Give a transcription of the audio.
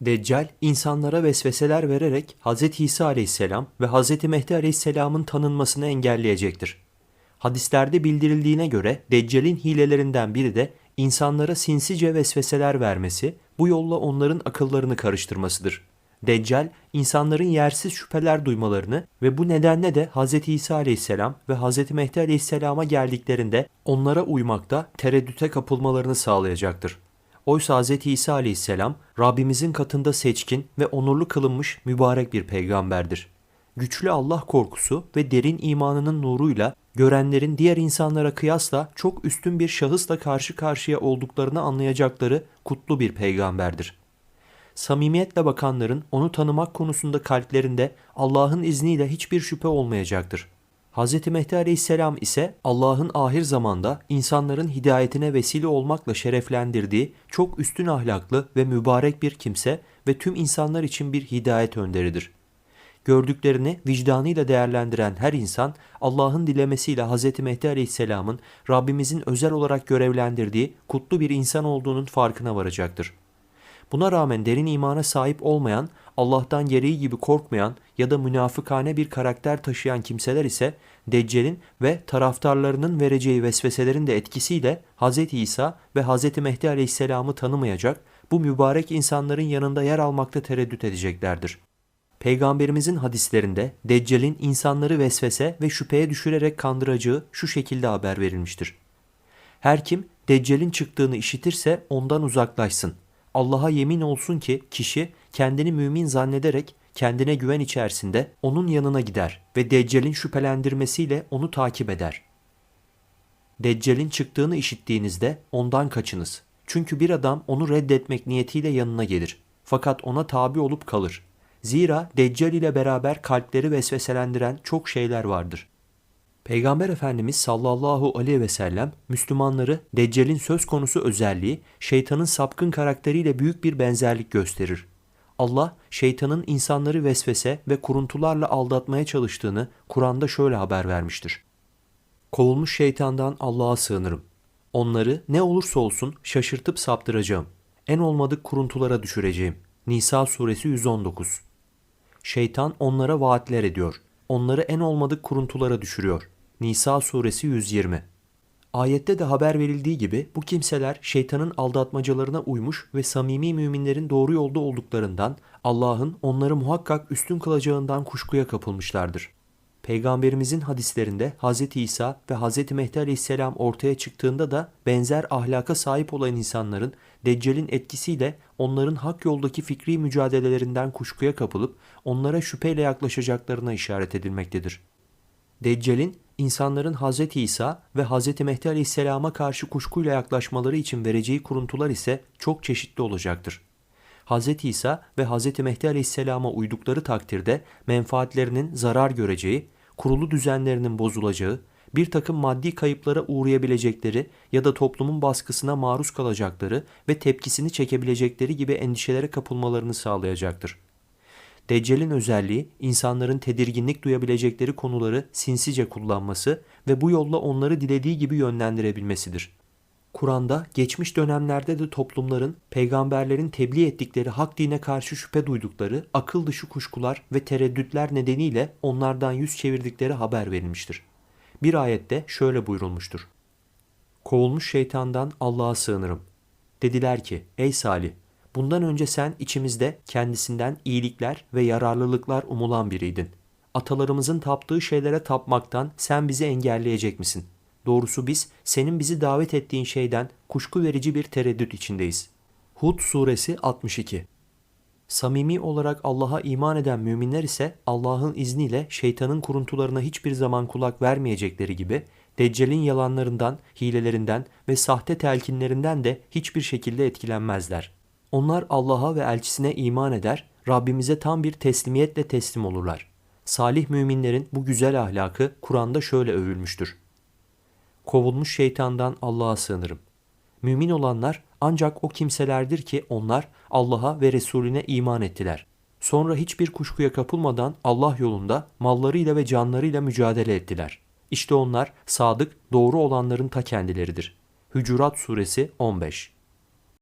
Deccal insanlara vesveseler vererek Hz. İsa aleyhisselam ve Hz. Mehdi aleyhisselamın tanınmasını engelleyecektir. Hadislerde bildirildiğine göre Deccal'in hilelerinden biri de insanlara sinsice vesveseler vermesi, bu yolla onların akıllarını karıştırmasıdır. Deccal, insanların yersiz şüpheler duymalarını ve bu nedenle de Hz. İsa aleyhisselam ve Hz. Mehdi aleyhisselama geldiklerinde onlara uymakta tereddüte kapılmalarını sağlayacaktır. Oysa Hz. İsa aleyhisselam Rabbimizin katında seçkin ve onurlu kılınmış mübarek bir peygamberdir. Güçlü Allah korkusu ve derin imanının nuruyla görenlerin diğer insanlara kıyasla çok üstün bir şahısla karşı karşıya olduklarını anlayacakları kutlu bir peygamberdir. Samimiyetle bakanların onu tanımak konusunda kalplerinde Allah'ın izniyle hiçbir şüphe olmayacaktır. Hz. Mehdi Aleyhisselam ise Allah'ın ahir zamanda insanların hidayetine vesile olmakla şereflendirdiği çok üstün ahlaklı ve mübarek bir kimse ve tüm insanlar için bir hidayet önderidir. Gördüklerini vicdanıyla değerlendiren her insan Allah'ın dilemesiyle Hz. Mehdi Aleyhisselam'ın Rabbimizin özel olarak görevlendirdiği kutlu bir insan olduğunun farkına varacaktır. Buna rağmen derin imana sahip olmayan, Allah'tan gereği gibi korkmayan ya da münafıkane bir karakter taşıyan kimseler ise Deccal'in ve taraftarlarının vereceği vesveselerin de etkisiyle Hz. İsa ve Hz. Mehdi Aleyhisselam'ı tanımayacak, bu mübarek insanların yanında yer almakta tereddüt edeceklerdir. Peygamberimizin hadislerinde Deccal'in insanları vesvese ve şüpheye düşürerek kandıracağı şu şekilde haber verilmiştir. Her kim Deccal'in çıktığını işitirse ondan uzaklaşsın. Allah'a yemin olsun ki kişi kendini mümin zannederek kendine güven içerisinde onun yanına gider ve Deccal'in şüphelendirmesiyle onu takip eder. Deccal'in çıktığını işittiğinizde ondan kaçınız. Çünkü bir adam onu reddetmek niyetiyle yanına gelir. Fakat ona tabi olup kalır. Zira Deccal ile beraber kalpleri vesveselendiren çok şeyler vardır. Peygamber Efendimiz sallallahu aleyhi ve sellem Müslümanları Deccal'in söz konusu özelliği şeytanın sapkın karakteriyle büyük bir benzerlik gösterir. Allah şeytanın insanları vesvese ve kuruntularla aldatmaya çalıştığını Kur'an'da şöyle haber vermiştir. Kovulmuş şeytandan Allah'a sığınırım. Onları ne olursa olsun şaşırtıp saptıracağım. En olmadık kuruntulara düşüreceğim. Nisa suresi 119 Şeytan onlara vaatler ediyor. Onları en olmadık kuruntulara düşürüyor. Nisa suresi 120 Ayette de haber verildiği gibi bu kimseler şeytanın aldatmacalarına uymuş ve samimi müminlerin doğru yolda olduklarından Allah'ın onları muhakkak üstün kılacağından kuşkuya kapılmışlardır. Peygamberimizin hadislerinde Hz. İsa ve Hz. Mehdi Aleyhisselam ortaya çıktığında da benzer ahlaka sahip olan insanların Deccal'in etkisiyle onların hak yoldaki fikri mücadelelerinden kuşkuya kapılıp onlara şüpheyle yaklaşacaklarına işaret edilmektedir. Deccal'in insanların Hz. İsa ve Hz. Mehdi Aleyhisselam'a karşı kuşkuyla yaklaşmaları için vereceği kuruntular ise çok çeşitli olacaktır. Hz. İsa ve Hz. Mehdi Aleyhisselam'a uydukları takdirde menfaatlerinin zarar göreceği, kurulu düzenlerinin bozulacağı, bir takım maddi kayıplara uğrayabilecekleri ya da toplumun baskısına maruz kalacakları ve tepkisini çekebilecekleri gibi endişelere kapılmalarını sağlayacaktır. Deccal'in özelliği insanların tedirginlik duyabilecekleri konuları sinsice kullanması ve bu yolla onları dilediği gibi yönlendirebilmesidir. Kur'an'da geçmiş dönemlerde de toplumların peygamberlerin tebliğ ettikleri hak dine karşı şüphe duydukları akıl dışı kuşkular ve tereddütler nedeniyle onlardan yüz çevirdikleri haber verilmiştir. Bir ayette şöyle buyurulmuştur. Kovulmuş şeytandan Allah'a sığınırım. Dediler ki ey Salih bundan önce sen içimizde kendisinden iyilikler ve yararlılıklar umulan biriydin. Atalarımızın taptığı şeylere tapmaktan sen bizi engelleyecek misin? Doğrusu biz senin bizi davet ettiğin şeyden kuşku verici bir tereddüt içindeyiz. Hud suresi 62 Samimi olarak Allah'a iman eden müminler ise Allah'ın izniyle şeytanın kuruntularına hiçbir zaman kulak vermeyecekleri gibi Deccal'in yalanlarından, hilelerinden ve sahte telkinlerinden de hiçbir şekilde etkilenmezler. Onlar Allah'a ve elçisine iman eder, Rabbimize tam bir teslimiyetle teslim olurlar. Salih müminlerin bu güzel ahlakı Kur'an'da şöyle övülmüştür. Kovulmuş şeytandan Allah'a sığınırım. Mümin olanlar ancak o kimselerdir ki onlar Allah'a ve Resulüne iman ettiler. Sonra hiçbir kuşkuya kapılmadan Allah yolunda mallarıyla ve canlarıyla mücadele ettiler. İşte onlar sadık, doğru olanların ta kendileridir. Hücurat suresi 15